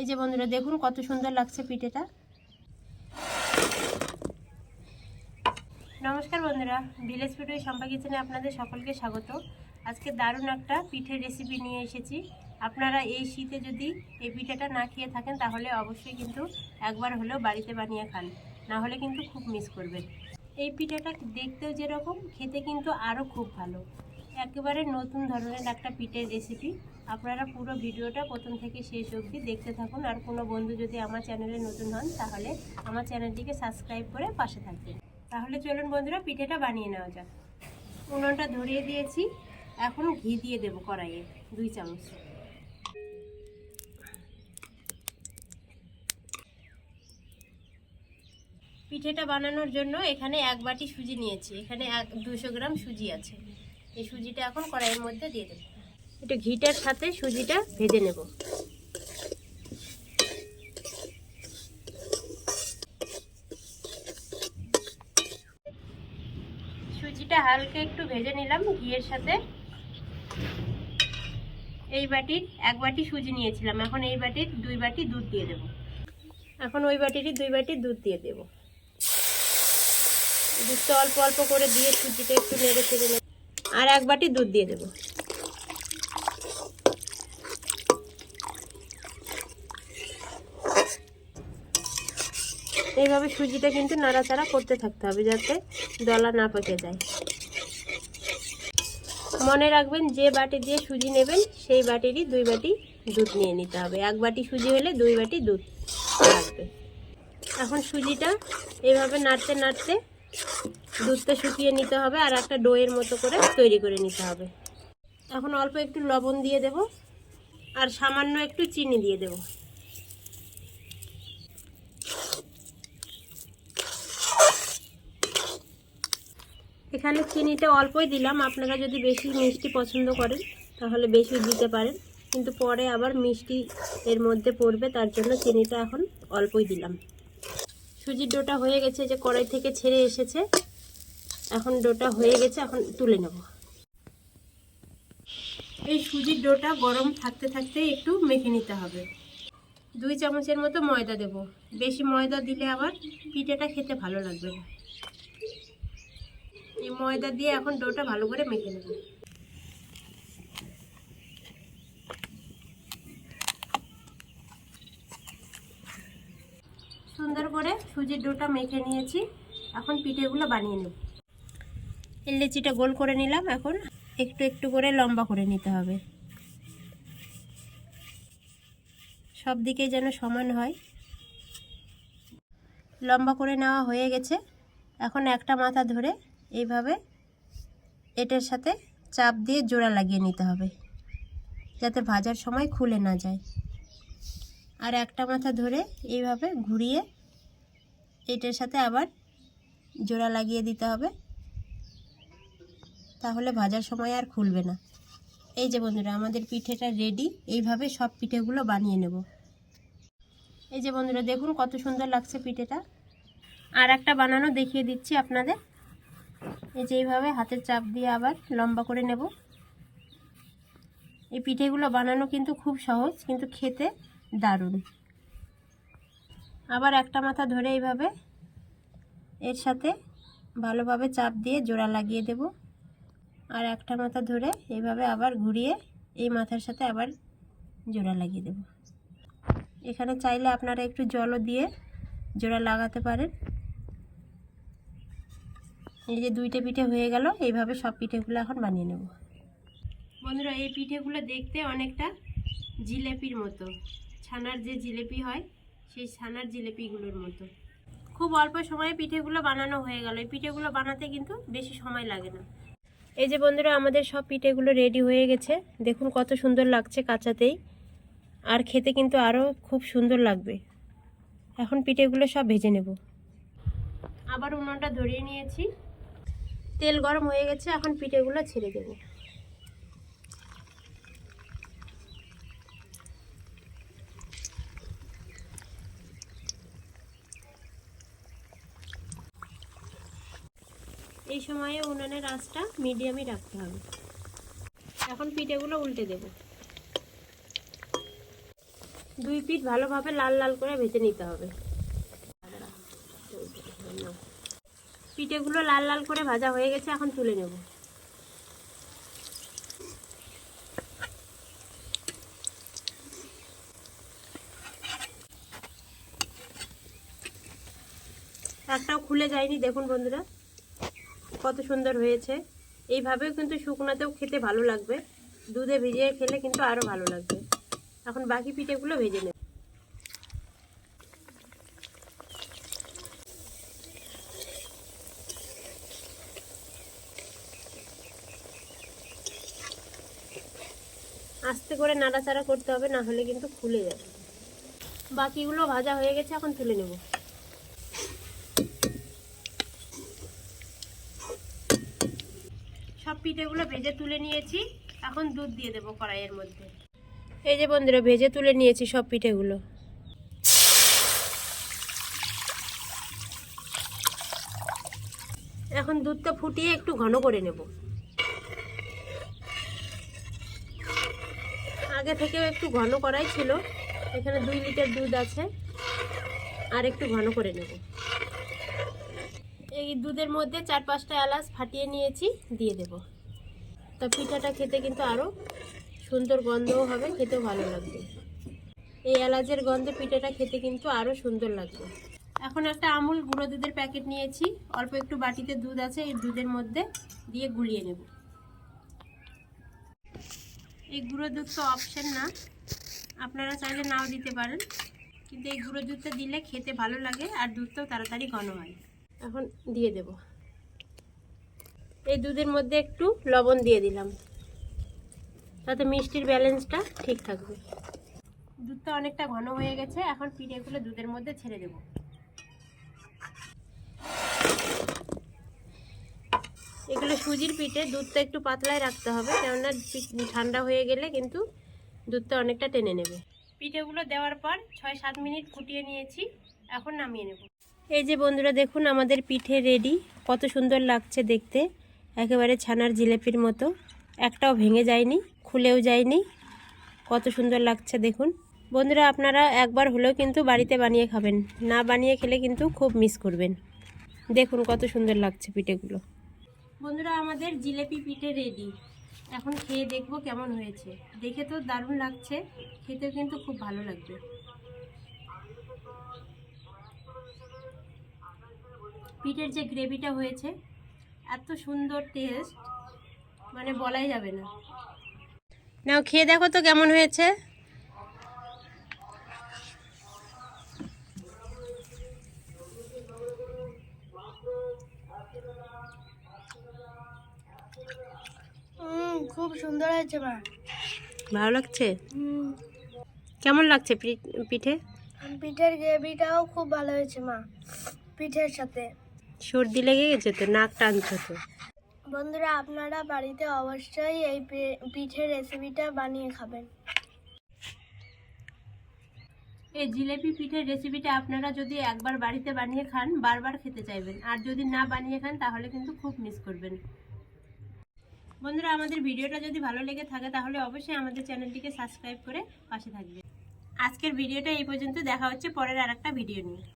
এই যে বন্ধুরা, দেখুন কত সুন্দর লাগছে পিঠেটা। নমস্কার বন্ধুরা, ভিলেজ ওই সম্পা কিচেনে আপনাদের সকলকে স্বাগত। আজকে দারুণ একটা পিঠের রেসিপি নিয়ে এসেছি। আপনারা এই শীতে যদি এই পিঠেটা না খেয়ে থাকেন, তাহলে অবশ্যই কিন্তু একবার হলেও বাড়িতে বানিয়ে খান। না হলে কিন্তু খুব মিস করবেন। এই পিঠেটা দেখতেও যেরকম, খেতে কিন্তু আরও খুব ভালো। একেবারে নতুন ধরনের একটা পিঠের রেসিপি আপনারা পুরো ভিডিওটা প্রথম থেকে শেষ অবধি দেখতে থাকুন। আর কোনো বন্ধু যদি আমার চ্যানেলে নতুন হন, তাহলে আমার চ্যানেলটিকে সাবস্ক্রাইব করে পাশে থাকবেন। তাহলে চলুন বন্ধুরা, পিঠেটা বানিয়ে নেওয়া যাক। উনুনটা ধরিয়ে দিয়েছি। এখন ঘি দিয়ে দেবো কড়াইয়ে, দুই চামচ। পিঠেটা বানানোর জন্য এখানে এক বাটি সুজি নিয়েছি। এখানে এক, দুশো গ্রাম সুজি আছে। এই সুজিটা এখন কড়াইয়ের মধ্যে দিয়ে দেবো। একটু ঘিটার সাথে সুজিটা ভেজে নেব। সুজিটা হালকা একটু ভেজে নিলাম ঘিয়ের সাথে। এই বাটির এক বাটি সুজি নিয়েছিলাম এখন এই বাটির দুই বাটি দুধ দিয়ে দেব। এখন ওই বাটিরই দুই বাটি দুধ দিয়ে দেব। দুধটা অল্প অল্প করে দিয়ে সুজিটা একটু নেড়ে চেড়ে নেব। আর এক বাটি দুধ দিয়ে দেবো। এইভাবে সুজিটা কিন্তু নাড়াচাড়া করতে থাকতে হবে যাতে দলা না পেকে যায়। মনে রাখবেন, যে বাটি দিয়ে সুজি নেবেন, সেই বাটিরই দুই বাটি দুধ নিয়ে নিতে হবে। এক বাটি সুজি হলে দুই বাটি দুধ লাগবে। এখন সুজিটা এইভাবে নাড়তে নাড়তে দুধটা শুকিয়ে নিতে হবে আর একটা ডোয়ের মতো করে তৈরি করে নিতে হবে। এখন অল্প একটু লবণ দিয়ে দেব আর সামান্য একটু চিনি দিয়ে দেব। এখানে চিনিটা অল্পই দিলাম, আপনারা যদি বেশি মিষ্টি পছন্দ করেন তাহলে বেশি দিতে পারেন, কিন্তু পরে আবার মিষ্টি এর মধ্যে পড়বে, তার জন্য চিনিটা এখন অল্পই দিলাম। সুজির ডোটা হয়ে গেছে, যে কড়াই থেকে ছেড়ে এসেছে এখন ডোটা হয়ে গেছে, এখন তুলে নেব। এই সুজির ডোটা গরম থাকতে থাকতে একটু মেখে নিতে হবে। দুই চামচের মতো ময়দা দেব। বেশি ময়দা দিলে আবার পিঠেটা খেতে ভালো লাগবে না। এই ময়দা দিয়ে এখন ডোটা ভালো করে মেখে নেব। সুন্দর করে সুজির ডোটা মেখে নিয়েছি। এখন পিঠেগুলো বানিয়ে নেব। লেচিটা গোল করে নিলাম এখন। একটু একটু করে লম্বা করে নিতে হবে। সব দিকে যেন সমান হয়। লম্বা করে নেওয়া হয়ে গেছে। এখন একটা মাথা ধরে এইভাবে এটার সাথে চাপ দিয়ে জোড়া লাগিয়ে নিতে হবে, যাতে ভাজার সময় খুলে না যায়। আর একটা মাথা ধরে এইভাবে ঘুরিয়ে এটার সাথে আবার জোড়া লাগিয়ে দিতে হবে। তাহলে ভাজার সময় আর খুলবে না। এই যে বন্ধুরা, আমাদের পিঠেটা রেডি এইভাবে সব পিঠেগুলো বানিয়ে নেব। এই যে বন্ধুরা, দেখুন কত সুন্দর লাগছে পিঠেটা। আর একটা বানানো দেখিয়ে দিচ্ছি আপনাদের। এই যে এইভাবে হাতের চাপ দিয়ে আবার লম্বা করে নেব। এই পিঠেগুলো বানানো কিন্তু খুব সহজ, কিন্তু খেতে দারুণ। আবার একটা মাথা ধরে এইভাবে এর সাথে ভালোভাবে চাপ দিয়ে জোড়া লাগিয়ে দেব। আর একটা মাথা ধরে এইভাবে আবার ঘুরিয়ে এই মাথার সাথে আবার জোড়া লাগিয়ে দেব। এখানে চাইলে আপনারা একটু জলও দিয়ে জোড়া লাগাতে পারেন। এই যে দুইটা পিঠে হয়ে গেল, এইভাবে সব পিঠেগুলো এখন বানিয়ে নেব। বন্ধুরা, এই পিঠেগুলো দেখতে অনেকটা জিলেপির মতো। ছানার যে জিলেপি হয়, সেই ছানার জিলেপিগুলোর মতো। খুব অল্প সময়ে পিঠেগুলো বানানো হয়ে গেল। এই পিঠেগুলো বানাতে কিন্তু বেশি সময় লাগে না। এই যে বন্ধুরা, আমাদের সব পিঠেগুলো রেডি হয়ে গেছে। দেখুন কত সুন্দর লাগছে কাঁচাতেই। আর খেতে কিন্তু আরও খুব সুন্দর লাগবে। এখন পিঠেগুলো সব ভেজে নেব। আবার উনুনটা ধরিয়ে নিয়েছি। তেল গরম হয়ে গেছে, এখন পিঠেগুলো ছেড়ে দেব। এই সময়ে উনুনের আঁচটা মিডিয়ামই রাখতে হবে। এখন পিঠেগুলো উল্টে দেব। দুই পিঠ ভালোভাবে লাল লাল করে ভেজে নিতে হবে। পিঠেগুলো লাল লাল করে ভাজা হয়ে গেছে, এখন তুলে নেব। একটাও খুলে যায়নি, দেখুন বন্ধুরা। কত সুন্দর হয়েছে। এইভাবেও কিন্তু শুকনাতেও খেতে ভালো লাগবে। দুধে ভিজিয়ে খেলে কিন্তু আরও ভালো লাগবে। এখন বাকি পিঠেগুলো ভেজে নেব। আস্তে করে নাড়াচাড়া করতে হবে, না হলে কিন্তু খুলে যাবে। বাকিগুলো ভাজা হয়ে গেছে, এখন তুলে নেব। পিঠেগুলো ভেজে তুলে নিয়েছি। এখন দুধ দিয়ে দেবো কড়াইয়ের মধ্যে। এই যে বন্ধুরা, ভেজে তুলে নিয়েছি সব পিঠেগুলো। এখন দুধটা ফুটিয়ে একটু ঘন করে নেব। আগে থেকেও একটু ঘন করাই ছিল। এখানে দুই লিটার দুধ আছে। আর একটু ঘন করে নেব। এই দুধের মধ্যে চার পাঁচটা এলাচ ফাটিয়ে নিয়েছি, দিয়ে দেব। তা পিঠাটা খেতে কিন্তু আরও সুন্দর গন্ধও হবে, খেতেও ভালো লাগবে। এই এলাচের গন্ধে পিঠাটা খেতে কিন্তু আরও সুন্দর লাগবে। এখন একটা আমুল গুঁড়ো দুধের প্যাকেট নিয়েছি। অল্প একটু বাটিতে দুধ আছে, এই দুধের মধ্যে দিয়ে গুলিয়ে নেব। এই গুঁড়ো দুধ তো অপশন না। আপনারা চাইলে নাও দিতে পারেন। কিন্তু এই গুঁড়ো দুধটা দিলে খেতে ভালো লাগে আর দুধটাও তাড়াতাড়ি ঘন হয়। এখন দিয়ে দেব। এই দুধের মধ্যে একটু লবণ দিয়ে দিলাম। তাতে মিষ্টির ব্যালেন্সটা ঠিক থাকবে। দুধটা অনেকটা ঘন হয়ে গেছে, এখন পিঠেগুলো দুধের মধ্যে ছেড়ে দেব। এগুলো সুজির পিঠে, দুধটা একটু পাতলায় রাখতে হবে, কেননা ঠান্ডা হয়ে গেলে কিন্তু দুধটা অনেকটা টেনে নেবে। পিঠেগুলো দেওয়ার পর ছয় সাত মিনিট ফুটিয়ে নিয়েছি, এখন নামিয়ে নেব। এই যে বন্ধুরা, দেখুন আমাদের পিঠে রেডি। কত সুন্দর লাগছে দেখতে। একেবারে ছানার জিলেপির মতো। একটাও ভেঙে যায়নি, খুলেও যায়নি। কত সুন্দর লাগছে দেখুন। বন্ধুরা, আপনারা একবার হলেও কিন্তু বাড়িতে বানিয়ে খাবেন। না বানিয়ে খেলে কিন্তু খুব মিস করবেন। দেখুন কত সুন্দর লাগছে পিঠেগুলো। বন্ধুরা, আমাদের জিলেপি পিঠে রেডি এখন খেয়ে দেখব কেমন হয়েছে। দেখে তো দারুণ লাগছে। খেতেও কিন্তু খুব ভালো লাগবে। পিঠের যে গ্রেভিটা হয়েছে এত সুন্দর টেস্ট মানে বলাই যাবে না। নাও খেয়ে দেখো তো কেমন হয়েছে। খুব সুন্দর হয়েছে মা। ভালো লাগছে? কেমন লাগছে পি- পিঠে? পিঠের গ্রেভিটাও খুব ভালো হয়েছে মা পিঠের সাথে। সর্দি লেগে গেছে তো নাক টানছো তো। বন্ধুরা আপনারা বাড়িতে অবশ্যই এই পিঠের রেসিপিটা বানিয়ে খাবেন। এই জিলেপি পিঠের রেসিপিটা আপনারা যদি একবার বাড়িতে বানিয়ে খান বারবার খেতে চাইবেন। আর যদি না বানিয়ে খান তাহলে কিন্তু খুব মিস করবেন। বন্ধুরা আমাদের ভিডিওটা যদি ভালো লেগে থাকে তাহলে অবশ্যই আমাদের চ্যানেলটিকে সাবস্ক্রাইব করে পাশে থাকবে আজকের ভিডিওটা এই পর্যন্ত দেখা হচ্ছে পরের আর একটা ভিডিও নিয়ে।